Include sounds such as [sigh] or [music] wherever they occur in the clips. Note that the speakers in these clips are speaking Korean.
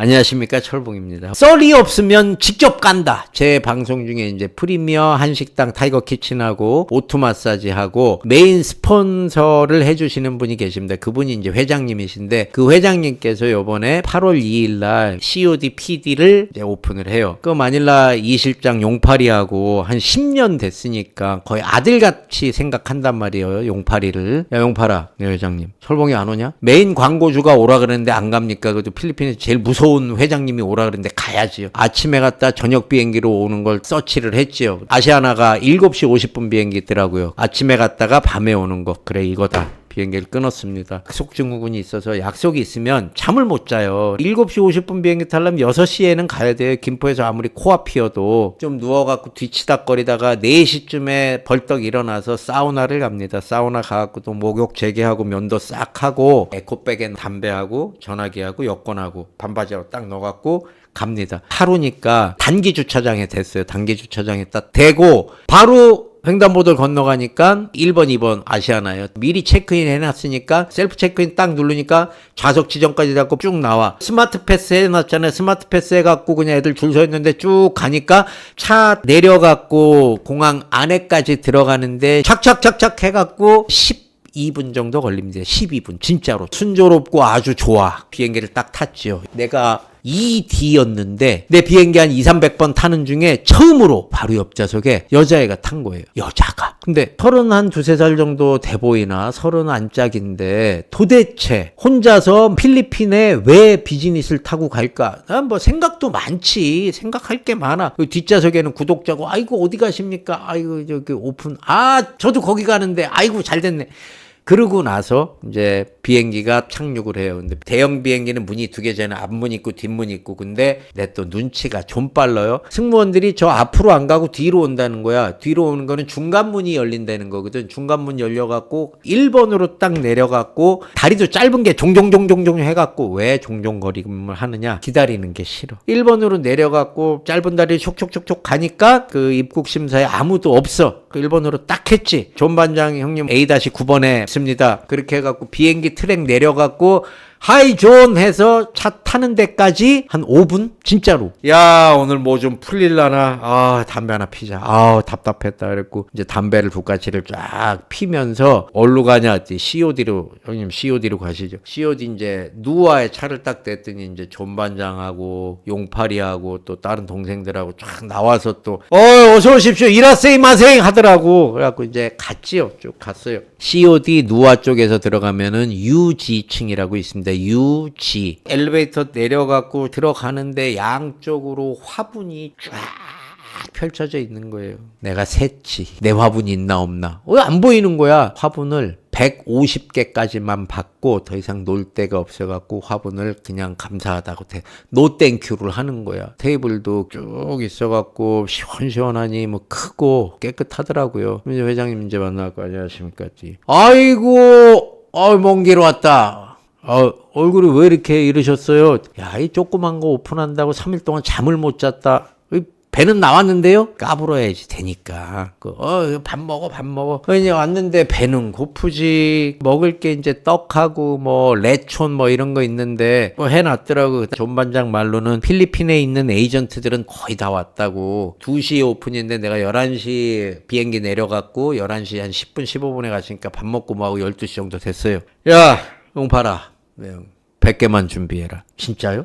안녕하십니까 철봉입니다. 썰이 없으면 직접 간다. 제 방송 중에 이제 프리미어 한식당 타이거 키친하고 오토 마사지하고 메인 스폰서를 해주시는 분이 계십니다. 그분이 이제 회장님이신데 그 회장님께서 요번에 8월 2일 날 COD PD를 오픈을 해요. 그 마닐라 이 실장 용팔이하고 한 10년 됐으니까 거의 아들같이 생각한단 말이에요. 용팔이를. 야 용팔아, 네 회장님. 철봉이 안 오냐? 메인 광고주가 오라 그랬는데 안 갑니까? 그래도 필리핀에서 제일 무서 운 회장님이 오라 그랬는데 가야지요. 아침에 갔다 저녁 비행기로 오는 걸 서치를 했지요. 아시아나가 7시 50분 비행기 있더라고요. 아침에 갔다가 밤에 오는 거. 그래 이거다. 비행기를 끊었습니다. 속증후군이 있어서 약속이 있으면 잠을 못 자요. 7시 50분 비행기 타려면 6시에는 가야 돼요. 김포에서 아무리 코앞이어도 좀 누워갖고 뒤치닥거리다가 4시쯤에 벌떡 일어나서 사우나를 갑니다. 사우나 가갖고 또 목욕 재개하고 면도 싹 하고 에코백에 담배하고 전화기하고 여권하고 반바지하고 딱 넣어갖고 갑니다. 하루니까 단기 주차장에 됐어요. 단기 주차장에 딱 대고 바로 횡단보도를 건너가니까 1번, 2번 아시아나요. 미리 체크인 해놨으니까 셀프 체크인 딱 누르니까 좌석 지정까지 잡고 쭉 나와. 스마트 패스 해놨잖아요. 스마트 패스 해갖고 그냥 애들 줄 서 있는데 쭉 가니까 차 내려갖고 공항 안에까지 들어가는데 착착착착 해갖고 10 2분 정도 걸립니다. 12분. 진짜로. 순조롭고 아주 좋아. 비행기를 딱 탔지요. 내가 2D였는데 내 비행기 한 2, 300번 타는 중에 처음으로 바로 옆좌석에 여자애가 탄 거예요. 여자가. 근데 서른 한 두세 살 정도 돼 보이나 서른 안짝인데 도대체 혼자서 필리핀에 왜 비즈니스를 타고 갈까? 난 뭐 생각도 많지. 생각할 게 많아. 그 뒷좌석에는 구독자고 아이고 어디 가십니까? 아이고 저기 오픈. 아 저도 거기 가는데 아이고 잘 됐네. 그러고 나서 이제 비행기가 착륙을 해요. 근데 대형 비행기는 문이 두 개잖아. 앞문 있고 뒷문 있고. 근데 내 또 눈치가 좀 빨라요. 승무원들이 저 앞으로 안 가고 뒤로 온다는 거야. 뒤로 오는 거는 중간 문이 열린다는 거거든. 중간 문 열려갖고 1번으로 딱 내려갖고 다리도 짧은 게 종종종종종 해갖고 왜 종종거림을 하느냐? 기다리는 게 싫어. 1번으로 내려갖고 짧은 다리 촉촉촉촉 가니까 그 입국 심사에 아무도 없어. 그 1번으로 딱 했지. 존 반장 형님 A-9번에 있습니다. 그렇게 해갖고 비행기 트랙 내려갖고 하이 존 해서 차 타는 데까지 한 5분? 진짜로. 야, 오늘 뭐 좀 풀릴라나? 아, 담배 하나 피자. 아, 답답했다. 그랬고, 이제 담배를 두 가지를 쫙 피면서, 어디로 가냐? 했더니 COD로, 형님 COD로 가시죠. COD 이제, 누아의 차를 딱 댔더니 이제 존 반장하고, 용팔이하고, 또 다른 동생들하고 쫙 나와서 또, 어, 어서 오십시오. 이라세이 마생 하더라고. 그래갖고 이제 갔지요. 쭉 갔어요. COD 누아 쪽에서 들어가면은 UG층이라고 있습니다. UG. 엘리베이터 내려갖고 들어가는데 양쪽으로 화분이 쫙 펼쳐져 있는 거예요. 내가 샜지. 내 화분이 있나 없나. 왜 안 보이는 거야? 화분을 150개까지만 받고 더 이상 놀 데가 없어갖고 화분을 그냥 감사하다고 테, 노 땡큐를 하는 거야. 테이블도 쭉 있어갖고 시원시원하니 뭐 크고 깨끗하더라고요. 이제 회장님 이제 만나고 안녕하십니까. 아이고, 어, 먼길 왔다. 어, 얼굴이 왜 이렇게 이러셨어요? 야, 이 조그만 거 오픈한다고 3일 동안 잠을 못 잤다. 이 배는 나왔는데요? 까불어야지 되니까. 그, 어, 밥 먹어, 밥 먹어. 어, 이제 왔는데 배는 고프지. 먹을 게 이제 떡하고 뭐 레촌 뭐 이런 거 있는데 뭐 해놨더라고. 존 반장 말로는 필리핀에 있는 에이전트들은 거의 다 왔다고. 2시에 오픈인데 내가 11시 비행기 내려갔고 11시 한 10분, 15분에 갔으니까 밥 먹고 뭐하고 12시 정도 됐어요. 야, 용팔아. 네, 100개만 준비해라. 진짜요?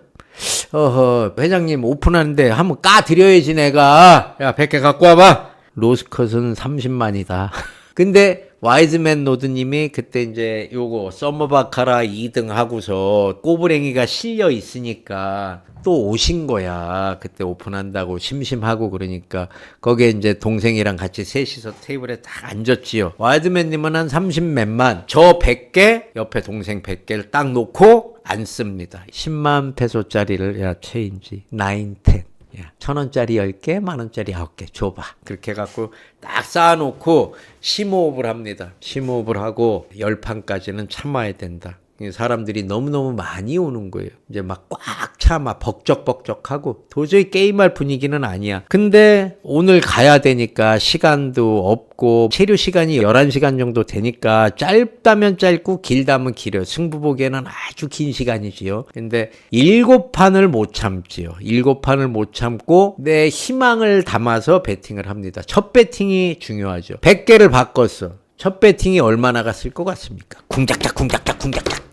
어허, 회장님 오픈하는데 한번 까드려야지 내가. 야, 100개 갖고 와봐. 로스컷은 30만이다. [laughs] 근데 와이즈맨 노드님이 그때 이제 요거 썸머바카라 2등 하고서 꼬부랭이가 실려 있으니까 또 오신 거야. 그때 오픈한다고 심심하고 그러니까 거기에 이제 동생이랑 같이 셋이서 테이블에 딱 앉았지요. 와이드맨님은 한 30몇만, 저 100개, 옆에 동생 100개를 딱 놓고 앉습니다. 10만 페소짜리를 야 체인지 9, 10. 야, 천 원짜리 10개, 만 원짜리 9개 줘봐. 그렇게 해갖고 딱 쌓아놓고 심호흡을 합니다. 심호흡을 하고 열판까지는 참아야 된다. 사람들이 너무너무 많이 오는 거예요. 이제 막 꽉 차, 막 벅적벅적하고 도저히 게임할 분위기는 아니야. 근데 오늘 가야 되니까 시간도 없고 체류 시간이 11시간 정도 되니까 짧다면 짧고 길다면 길어요. 승부 보기에는 아주 긴 시간이지요. 근데 일곱 판을 못 참지요. 일곱 판을 못 참고 내 희망을 담아서 베팅을 합니다. 첫 베팅이 중요하죠. 100개를 바꿨어. 첫 배팅이 얼마나 갔을 것 같습니까? 궁작작 궁작작 궁작작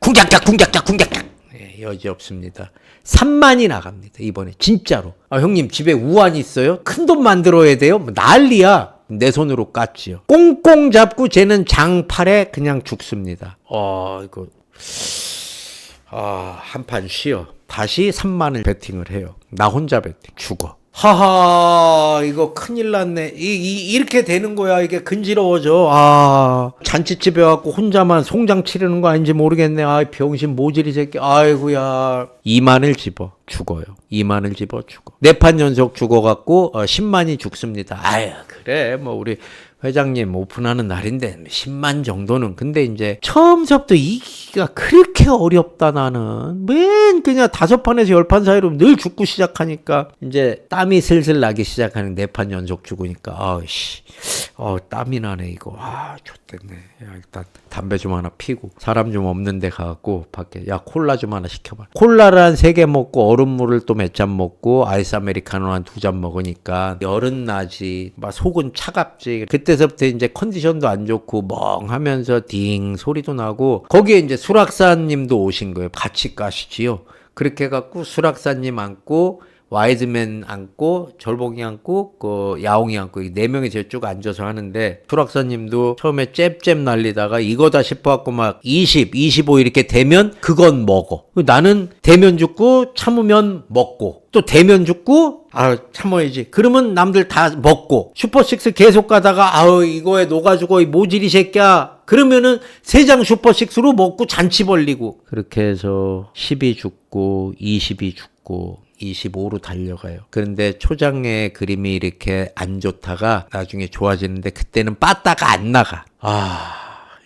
궁작작 궁작작 궁작작 예, 여지 없습니다. 3만이 나갑니다. 이번에 진짜로. 아, 형님 집에 우환 있어요? 큰 돈 만들어야 돼요? 뭐 난리야. 내 손으로 깠지요. 꽁꽁 잡고 쟤는 장팔에 그냥 죽습니다. 어, 이거 아, 한 판 쉬어. 다시 3만을 베팅을 해요. 나 혼자 베팅. 죽어. 하하, 이거 큰일 났네. 이, 이, 이렇게 되는 거야. 이게 근지러워져. 아, 잔치집에 와갖고 혼자만 송장 치르는 거 아닌지 모르겠네. 아, 병신 모질이 새끼. 아이고야. 2만을 집어. 죽어요. 2만을 집어 죽어. 네판 연속 죽어갖고, 어, 10만이 죽습니다. 아유, 그래. 뭐, 우리 회장님 오픈하는 날인데 10만 정도는. 근데 이제 처음부터 이기기가 그렇게 어렵다 나는. 맨 그냥 다섯 판에서 열 판 사이로 늘 죽고 시작하니까 이제 땀이 슬슬 나기 시작하는 네 판 연속 죽으니까. 아씨. 어 땀이 나네 이거. 아 좋겠네. 야 일단 담배 좀 하나 피고 사람 좀 없는 데 가갖고 밖에 야 콜라 좀 하나 시켜봐. 콜라를 한 세 개 먹고 얼음물을 또 몇 잔 먹고 아이스 아메리카노 한 두 잔 먹으니까 열은 나지. 막 속은 차갑지. 그때 서부터 이제 컨디션도 안 좋고 멍하면서 딩 소리도 나고 거기에 이제 수락사님도 오신 거예요. 같이 가시지요. 그렇게 해갖고 수락사님 앉고 와이드맨 앉고 절봉이 앉고 그 야옹이 앉고 이네 명이 저쪽 앉아서 하는데 수락사님도 처음에 잽잽 날리다가 이거다 싶어갖고 막 20, 25 이렇게 되면 그건 먹어. 나는 대면 죽고 참으면 먹고 또 대면 죽고 아 참아야지. 그러면 남들 다 먹고 슈퍼식스 계속 가다가 아우 이거에 녹아주고 이 모질이 새끼야. 그러면은 세 장 슈퍼식스로 먹고 잔치 벌리고 그렇게 해서 10이 죽고 20이 죽고 25로 달려가요. 그런데 초장의 그림이 이렇게 안 좋다가 나중에 좋아지는데 그때는 빠따가 안 나가. 아.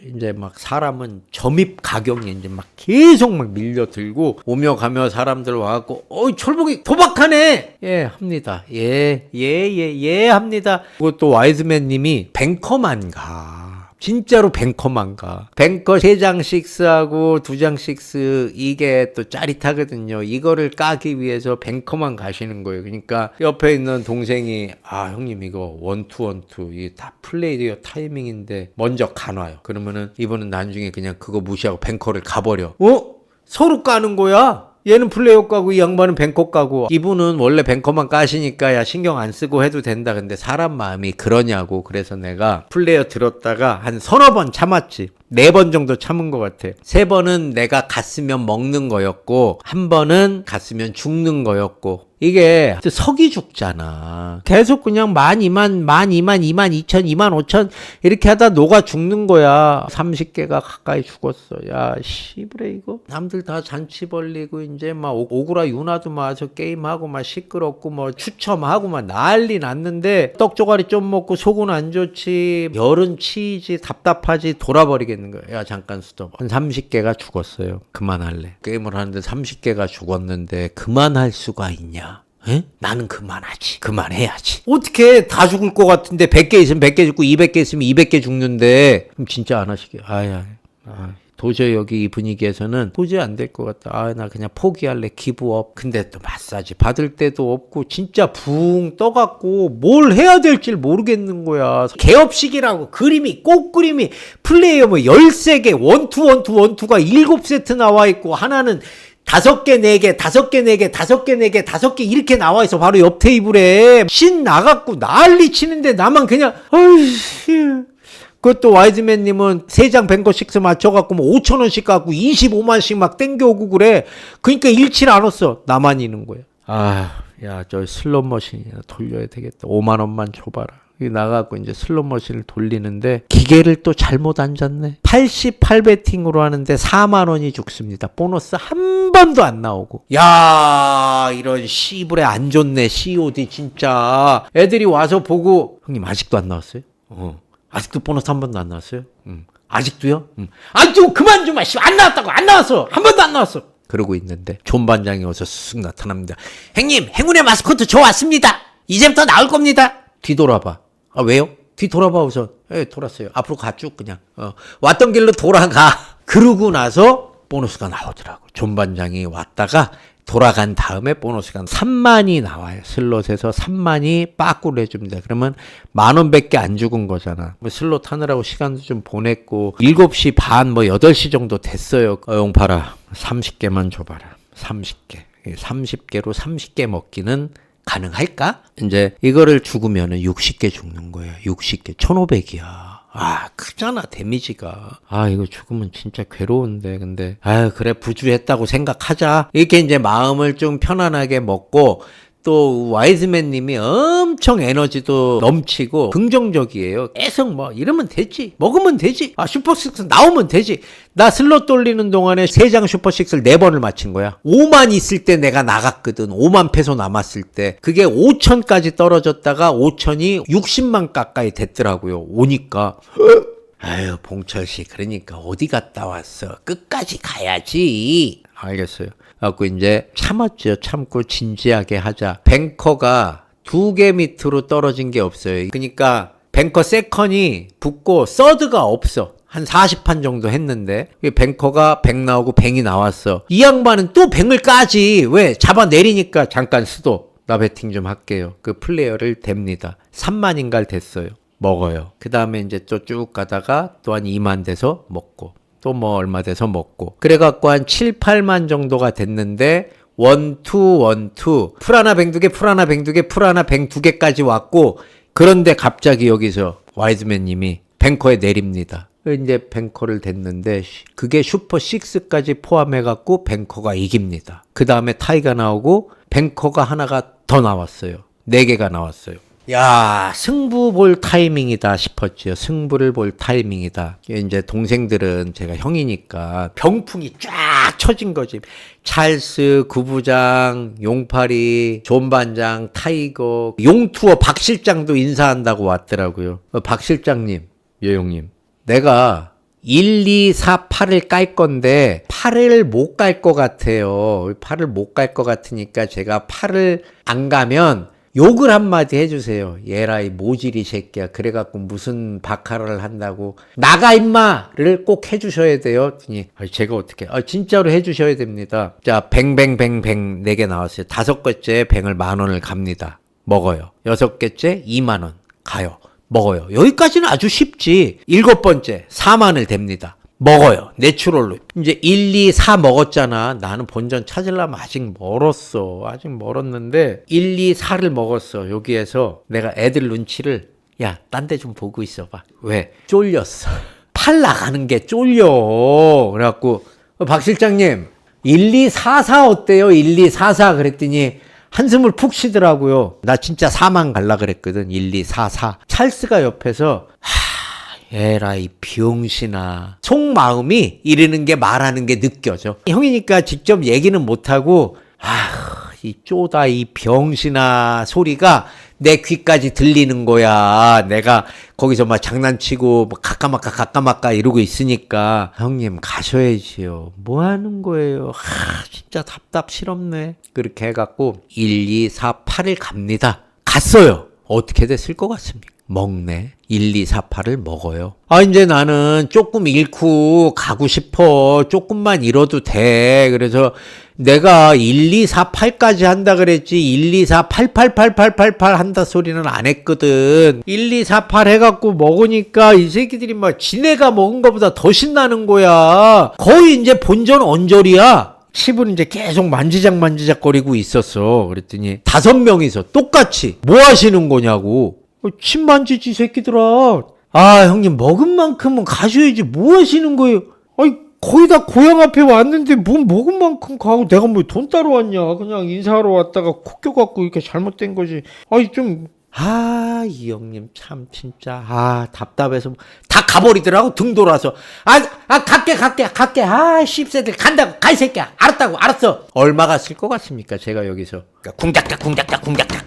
이제 막 사람은 점입 가격이 이제 막 계속 막 밀려들고 오며 가며 사람들 와갖고 어이 철봉이 도박하네 예 합니다 예 예 예 예 합니다 그것도 와이즈맨 님이 뱅커만 가 진짜로 뱅커만 가. 뱅커 세 장씩 쓰하고 두 장씩 쓰 이게 또 짜릿하거든요. 이거를 까기 위해서 뱅커만 가시는 거예요. 그러니까 옆에 있는 동생이 아 형님 이거 원투 원투 이게 다 플레이어 타이밍인데 먼저 가놔요. 그러면은 이분은 나중에 그냥 그거 무시하고 뱅커를 가버려. 어? 서로 까는 거야. 얘는 플레이어 까고 이 양반은 뱅커 까고. 이분은 원래 뱅커만 까시니까 야 신경 안 쓰고 해도 된다. 근데 사람 마음이 그러냐고. 그래서 내가 플레이어 들었다가 한 서너 번 참았지 네 번 정도 참은 것 같아 세 번은 내가 갔으면 먹는 거였고 한 번은 갔으면 죽는 거였고 이게 석이 죽잖아. 계속 그냥 만, 이만, 만, 이만, 이만, 이천, 이만, 오천 이렇게 하다 녹아 죽는 거야. 30개가 가까이 죽었어. 야, 씨브레 이거. 남들 다 잔치 벌리고 이제 막 오- 오구라 유나도 마저 게임하고 막 시끄럽고 뭐 추첨하고 막 난리 났는데 떡조가리 좀 먹고 속은 안 좋지. 열은 치이지 답답하지 돌아버리 겠는 거야. 야, 잠깐 스톱. 한 30개가 죽었어요. 그만할래. 게임을 하는데 30개가 죽었는데 그만할 수가 있냐? 에? 나는 그만하지. 그만해야지. 어떻게 다 죽을 것 같은데 100개 있으면 100개 죽고 200개 있으면 200개 죽는데 그럼 진짜 안 하시게. 아야. 아. 도저히 여기 이 분위기에서는 도저히 안 될 것 같다. 아, 나 그냥 포기할래. 기부업. 근데 또 마사지 받을 때도 없고 진짜 붕 떠갖고 뭘 해야 될지 모르겠는 거야. 개업식이라고 그림이 꼭 그림이 플레이어 뭐 13개 원투 원투 원투가 7세트 나와 있고 하나는 다섯 개, 네 개, 다섯 개, 네 개, 다섯 개, 네 개, 다섯 개 이렇게 나와 있어. 바로 옆 테이블에. 신 나갖고 난리 치는데 나만 그냥, 어이씨. 그것도 와이즈맨님은 세장 뱅거 식스 맞춰갖고 뭐 5천 원씩 갖고 25만씩 막 땡겨오고 그래. 그러니까 일치를 안 왔어. 나만 이는 거야. 아, 야, 저 슬롯 머신이나 돌려야 되겠다. 5만 원만 줘봐라. 여기 나가고 이제 슬롯 머신을 돌리는데 기계를 또 잘못 앉았네. 88배팅으로 하는데 4만 원이 죽습니다. 보너스 한 번도 안 나오고. 야, 이런 씨불에 안 좋네. COD 진짜. 애들이 와서 보고 형님 아직도 안 나왔어요? 어. 아직도 보너스 한 번도 안 나왔어요? 응. 아직도요? 음. 아좀 그만 좀 하시. 안 나왔다고 안 나왔어. 한 번도 안 나왔어. 그러고 있는데 존 반장이 어서 쓱 나타납니다. 행님 행운의 마스코트 저 왔습니다. 이제부터 나올 겁니다. 뒤돌아봐. 아 왜요? 뒤돌아봐 우선. 예 돌았어요. 앞으로 가 쭉 그냥. 어, 왔던 길로 돌아가. 그러고 나서 보너스가 나오더라고. 존 반장이 왔다가 돌아간 다음에 보너스가 3만이 나와요. 슬롯에서 3만이 빠꾸를 해줍니다. 그러면 만 원밖에 안 죽은 거잖아. 뭐 슬롯 하느라고 시간도 좀 보냈고 7시 반 뭐 8시 정도 됐어요. 어, 용팔아 30개만 줘봐라. 30개. 30개로 30개 먹기는 가능할까? 이제 이거를 죽으면은 60개 죽는 거예요. 60개. 1500이야. 아, 크잖아, 데미지가. 아, 이거 죽으면 진짜 괴로운데. 근데, 아 그래, 부주했다고 생각하자. 이렇게 이제 마음을 좀 편안하게 먹고, 또 와이즈맨 님이 엄청 에너지도 넘치고 긍정적이에요. 계속 뭐 이러면 되지. 먹으면 되지. 아 슈퍼식스 나오면 되지. 나 슬롯 돌리는 동안에 세장 슈퍼식스를 네 번을 맞힌 거야. 5만 있을 때 내가 나갔거든. 5만 페소 남았을 때. 그게 5천까지 떨어졌다가 5천이 60만 가까이 됐더라고요. 오니까 아유 봉철 씨 그러니까 어디 갔다 왔어? 끝까지 가야지. 알겠어요. 갖고 이제 참았죠. 참고 진지하게 하자. 뱅커가 두 개 밑으로 떨어진 게 없어요. 그러니까 뱅커 세컨이 붙고 서드가 없어. 한 40판 정도 했는데 뱅커가 100 나오고 100이 나왔어. 이 양반은 또 100을 까지. 왜? 잡아 내리니까 잠깐 수도. 나 배팅 좀 할게요. 그 플레이어를 댑니다. 3만인가를 됐어요. 먹어요. 그 다음에 이제 또 쭉 가다가 또 한 2만 돼서 먹고 또 뭐 얼마 돼서 먹고 그래갖고 한 7, 8만 정도가 됐는데 원투 원투 풀 하나 뱅두개 풀 하나 뱅두개 풀 하나 뱅두개까지 왔고 그런데 갑자기 여기서 와이즈맨 님이 뱅커에 내립니다. 이제 뱅커를 댔는데 시- 그게 슈퍼 6까지 포함해 갖고 뱅커가 이깁니다. 그 다음에 타이가 나오고 뱅커가 하나가 더 나왔어요. 네 개가 나왔어요. 야, 승부 볼 타이밍이다 싶었지요. 승부를 볼 타이밍이다. 이제 동생들은 제가 형이니까 병풍이 쫙 쳐진 거지. 찰스, 구부장, 용팔이, 존반장, 타이거, 용투어 박 실장도 인사한다고 왔더라고요. 어, 박 실장님, 여용님. 내가 1, 2, 4, 8을 깔 건데 8을 못 깔 것 같아요. 8을 못 깔 것 같으니까 제가 8을 안 가면 욕을 한마디 해주세요. 얘라 이 모질이 새끼야. 그래갖고 무슨 바카라를 한다고 나가 임마를 꼭 해주셔야 돼요. 아, 제가 어떻게? 아, 진짜로 해주셔야 됩니다. 자, 뱅뱅뱅뱅 네 개 나왔어요. 다섯 개째 뱅을 만 원을 갑니다. 먹어요. 여섯 개째 2만 원 가요. 먹어요. 여기까지는 아주 쉽지. 일곱 번째 4만을 댑니다. 먹어요. 내추럴로. 이제 1, 2, 4 먹었잖아. 나는 본전 찾으려면 아직 멀었어. 아직 멀었는데 1, 2, 4를 먹었어. 여기에서 내가 애들 눈치를 야, 딴 데 좀 보고 있어 봐. 왜? 쫄렸어. [laughs] 팔 나가는 게 쫄려. 그래갖고 어, 박 실장님 1, 2, 4, 4 어때요? 1, 2, 4, 4 그랬더니 한숨을 푹 쉬더라고요. 나 진짜 4만 갈라 그랬거든. 1, 2, 4, 4. 찰스가 옆에서 하, 에라 이 병신아. 속마음이 이러는 게 말하는 게 느껴져. 형이니까 직접 얘기는 못하고 아, 이 쪼다 이 병신아 소리가 내 귀까지 들리는 거야. 내가 거기서 막 장난치고 뭐 가까마까 가까마까 이러고 있으니까 형님 가셔야지요. 뭐 하는 거예요? 하, 진짜 답답스럽네. 그렇게 해갖고 1, 2, 4, 8을 갑니다. 갔어요. 어떻게 됐을 것 같습니까? 먹네. 1, 2, 4, 8을 먹어요. 아, 이제 나는 조금 잃고 가고 싶어. 조금만 잃어도 돼. 그래서 내가 1, 2, 4, 8까지 한다 그랬지. 1, 2, 4, 8, 8, 8, 8, 8, 8 한다 소리는 안 했거든. 1, 2, 4, 8 해갖고 먹으니까 이 새끼들이 막 지네가 먹은 것보다 더 신나는 거야. 거의 이제 본전 언저리야. 칩을 이제 계속 만지작 만지작 거리고 있었어. 그랬더니 다섯 명이서 똑같이 뭐 하시는 거냐고. 어, 칩 만지지 이 새끼들아. 아 형님 먹은 만큼은 가셔야지 뭐 하시는 거예요. 아이 거의 다 고향 앞에 왔는데 뭐 먹은 만큼 가고 내가 뭐 돈 따러 왔냐. 그냥 인사하러 왔다가 코 껴갖고 이렇게 잘못된 거지. 아이 좀. 아, 이 형님 참 진짜 아 답답해서 다 가버리더라고 등 돌아서 아, 아 갈게 갈게 갈게 아 씹새들 간다고 가이 새끼야 알았다고 알았어 얼마가 쓸것 같습니까 제가 여기서 궁닥닥 궁닥닥 궁닥닥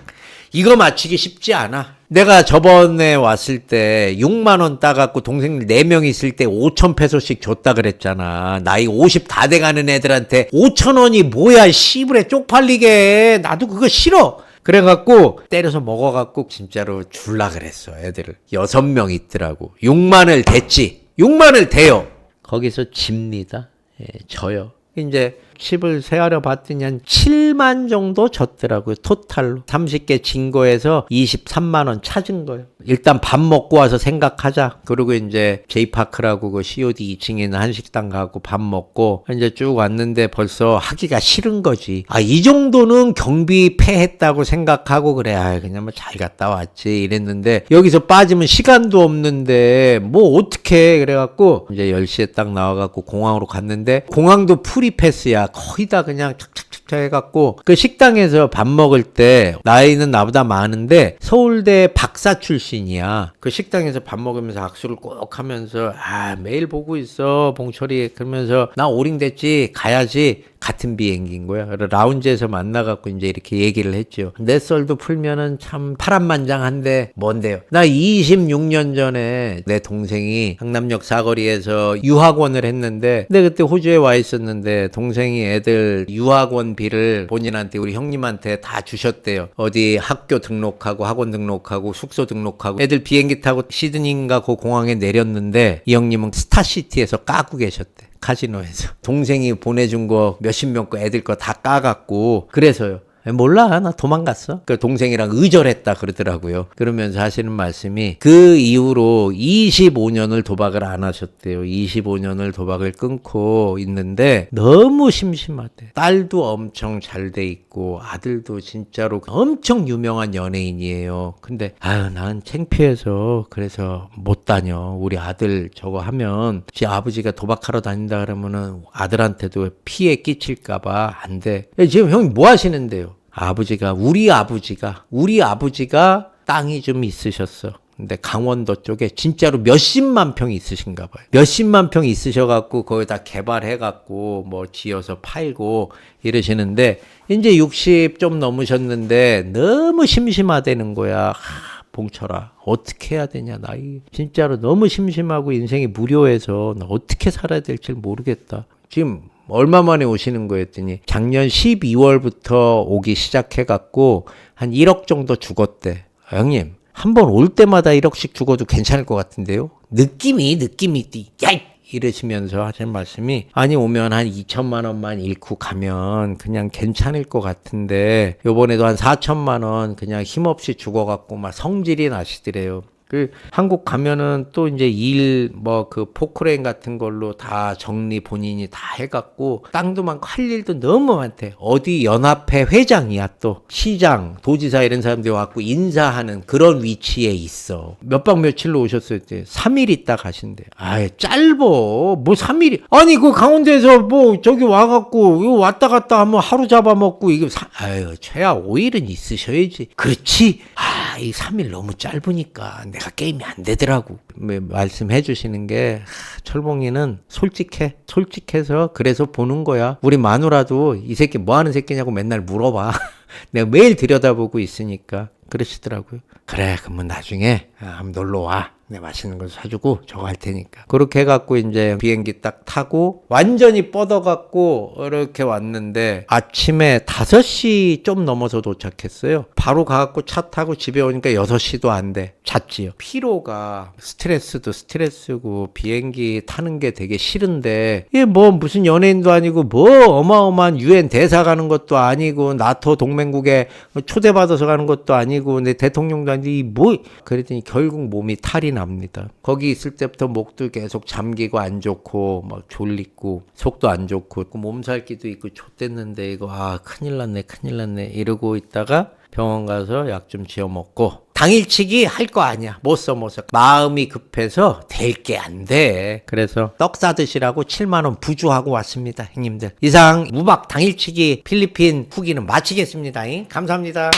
이거 맞추기 쉽지 않아 내가 저번에 왔을 때 6만 원 따갖고 동생 4명 있을 때 5천 페소씩 줬다 그랬잖아. 나이 50 다 돼가는 애들한테 5천 원이 뭐야 씨부레 쪽팔리게. 나도 그거 싫어. 그래갖고 때려서 먹어갖고 진짜로 줄라 그랬어 애들을. 여섯 명 있더라고. 6만을 댔지. 6만을 대요. 거기서 집니다. 예, 져요. 이제 칩을 세하려 봤더니 한 7만 정도 졌더라고요 토탈로. 30개 진 거에서 23만 원 찾은 거예요. 일단 밥 먹고 와서 생각하자. 그리고 이제 제이파크라고 그 COD 2층에 있는 한식당 가고 밥 먹고 이제 쭉 왔는데 벌써 하기가 싫은 거지. 아 이 정도는 경비 패했다고 생각하고 그래. 아 그냥 뭐 잘 갔다 왔지 이랬는데 여기서 빠지면 시간도 없는데 뭐 어떻게 그래 갖고 이제 10시에 딱 나와 갖고 공항으로 갔는데 공항도 프리패스야 거의 다 그냥 착착착착 해갖고 그 식당에서 밥 먹을 때 나이는 나보다 많은데 서울대 박사 출신이야 그 식당에서 밥 먹으면서 악수를 꼭 하면서 아 매일 보고 있어 봉철이 그러면서 나 오링 됐지 가야지 같은 비행기인 거야. 그래서 라운지에서 만나갖고 이제 이렇게 얘기를 했죠. 내 썰도 풀면은 참 파란만장한데 뭔데요? 나 26년 전에 내 동생이 강남역 사거리에서 유학원을 했는데 근데 그때 호주에 와 있었는데 동생이 애들 유학원 비를 본인한테 우리 형님한테 다 주셨대요. 어디 학교 등록하고 학원 등록하고 숙소 등록하고 애들 비행기 타고 시드니인가 그 공항에 내렸는데 이 형님은 스타시티에서 까고 계셨대. 카지노에서 동생이 보내준 거 몇십 명 거 애들 거 다 까갖고 그래서요. 몰라 나 도망갔어. 그 동생이랑 의절했다 그러더라고요. 그러면서 하시는 말씀이 그 이후로 25년을 도박을 안 하셨대요. 25년을 도박을 끊고 있는데 너무 심심하대. 딸도 엄청 잘 돼 있고 아들도 진짜로 엄청 유명한 연예인이에요. 근데 아유 난 창피해서 그래서 못 다녀. 우리 아들 저거 하면 지 아버지가 도박하러 다닌다 그러면은 아들한테도 피해 끼칠까봐 안 돼. 지금 형이 뭐 하시는데요? 아버지가 우리 아버지가 우리 아버지가 땅이 좀 있으셨어. 근데 강원도 쪽에 진짜로 몇십만 평이 있으신가 봐요. 몇십만 평 있으셔갖고 거기다 개발해갖고 뭐 지어서 팔고 이러시는데 이제 60 좀 넘으셨는데 너무 심심하다는 거야. 하, 봉철아 어떻게 해야 되냐 나이 진짜로 너무 심심하고 인생이 무료해서 나 어떻게 살아야 될지 모르겠다. 지금 얼마 만에 오시는 거였더니 작년 12월부터 오기 시작해갖고 한 1억 정도 죽었대. 아, 형님 한 번 올 때마다 1억씩 죽어도 괜찮을 것 같은데요? 느낌이 느낌이 야 이러시면서 하신 말씀이 아니 오면 한 2천만 원만 잃고 가면 그냥 괜찮을 것 같은데 요번에도 한 4천만 원 그냥 힘없이 죽어갖고 막 성질이 나시더래요. 그 한국 가면은 또 이제 일 뭐 그 포크레인 같은 걸로 다 정리 본인이 다 해갖고 땅도 많고 할 일도 너무 많대. 어디 연합회 회장이야 또 시장, 도지사 이런 사람들이 와갖고 인사하는 그런 위치에 있어. 몇 박 며칠로 오셨어요? 때 3일 있다 가신대. 아이 짧어. 뭐 3일이 아니 그 강원도에서 뭐 저기 와갖고 왔다 갔다 하면 하루 잡아먹고 이거 사, 아유 최하 5일은 있으셔야지. 그렇지. 아, 이 3일 너무 짧으니까 내가 게임이 안 되더라고. 뭐 말씀해 주시는 게 하, 철봉이는 솔직해. 솔직해서 그래서 보는 거야. 우리 마누라도 이 새끼 뭐 하는 새끼냐고 맨날 물어봐. [laughs] 내가 매일 들여다보고 있으니까 그러시더라고요. 그래, 그러면 나중에 아, 놀러 와. 내 맛있는 거 사주고 저거 할 테니까. 그렇게 해갖고 이제 비행기 딱 타고 완전히 뻗어갖고 이렇게 왔는데 아침에 5시 좀 넘어서 도착했어요. 바로 가갖고 차 타고 집에 오니까 6시도 안 돼. 잤지요. 피로가 스트레스도 스트레스고 비행기 타는 게 되게 싫은데 이게 뭐 무슨 연예인도 아니고 뭐 어마어마한 유엔 대사 가는 것도 아니고 나토 동맹국에 초대받아서 가는 것도 아니고 내 대통령도 아니고 뭐 그랬더니 결국 몸이 탈이 납니다. 거기 있을 때부터 목도 계속 잠기고 안 좋고 막 졸리고 속도 안 좋고 그 몸살기도 있고 좆됐는데 이거 아 큰일 났네 큰일 났네. 이러고 있다가 병원 가서 약 좀 지어 먹고 당일치기 할 거 아니야. 못 써 못 써. 마음이 급해서 될 게 안 돼. 그래서 떡 싸드시라고 7만 원 부주하고 왔습니다 형님들. 이상 무박 당일치기 필리핀 후기는 마치겠습니다 잉? 감사합니다